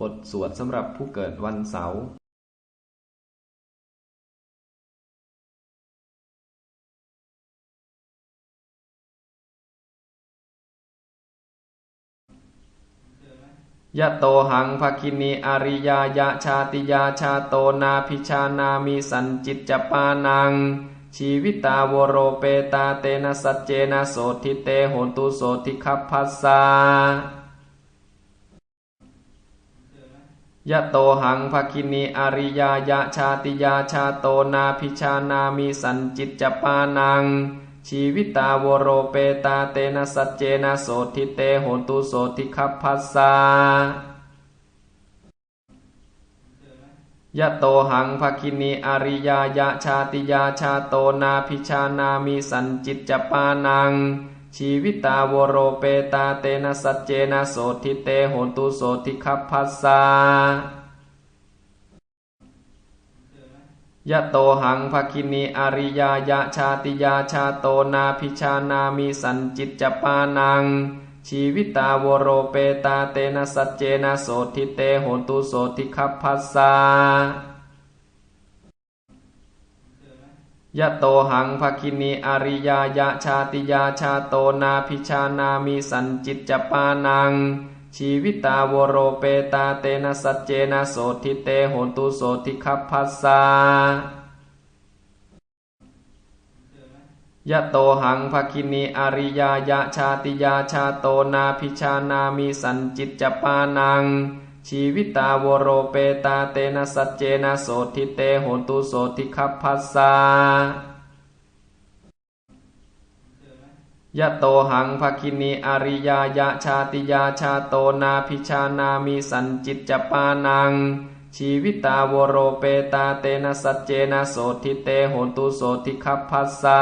บทสวดสำหรับผู้เกิดวันเสาร์ยะโตหังภคินีอาริยายะชาติยาชาโตนาพิชานามิสันจิตจปานัง ชีวิตาวโรเปตาเตนะสัจเจนะโสทิเตโหตุโสทิคัพพัสสา ยะโตหังภคินีอาริยายะชาติยาชาโตนาพิชานามิสันจิตจปานัง ชีวิตาวโรเปตาเตนะสัจเจนะโสทิเตโหตุโสทิคัพพัสสายะโตหังภคินีอาริยายะชาติยาชาโตนาพิชานามิสันจิตจปานัง ชีวิตาวโรเปตาเตนะสัจเจนะโสทิเตโหนตุโสทิคัพพัสสายะโตหังภคินีอริยายะชาติยาชาโตนาพิชานามิสันจิตจปานัง ชีวิตาวโรเปตาเตนะสัจเจนะโสทิเตโหนตุโสทิคัพพัสสา ยะโตหังภคินีอาริยายะชาติยาชาโตนาพิชานามิสันจิตจปานัง ชีวิตาวโรเปตาเตนะสัจเจนะโสทิเตโหตุโสทิคัพพัสสายะโตหังภคินีอาริยายะชาติยาชาโตนาพิชานามิสันจิตจปานัง ชีวิตาวโรเปตาเตนะสัจเจนะโสทิเตโหนตุโสทิคัพพัสสายะโตหังภคินีอริยายะชาติยาชาโตนาพิชานามิสันจิตจปานัง ชีวิตาวโรเปตาเตนะสัจเจนะโสทิเตโหนตุโสทิคัพพัสสา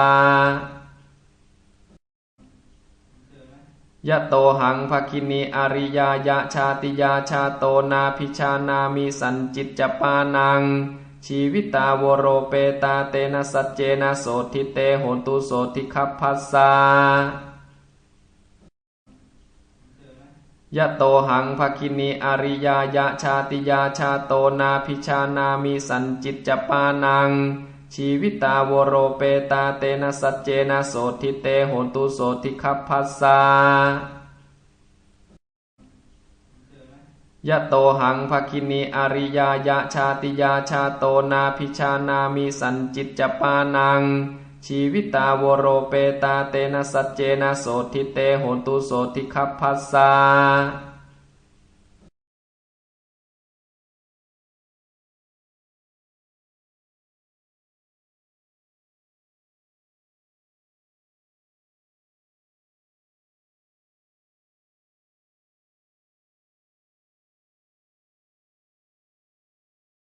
ยะโตหังภคินีอาริยายะชาติยาชาโตนาพิชานามิสันจิตจปานัง ชีวิตาวโรเปตาเตนะสัจเจนะโสทิเตโหนตุโสทิคัพพัสสายะโตหังภคินีอาริยายะชาติยาชาโตนาพิชานามิสันจิตจปานัง ชีวิตาวโรเปตาเตนะสัจเจนะโสทิเตโหนตุโสทิคัพพัสสายะโตหังภคินีอริยายะชาติยาชาโตนาพิชานามิสันจิตจปานัง ชีวิตาวโรเปตาเตนะสัจเจนะโสทิเตโหนตุโสทิคัพพัสสา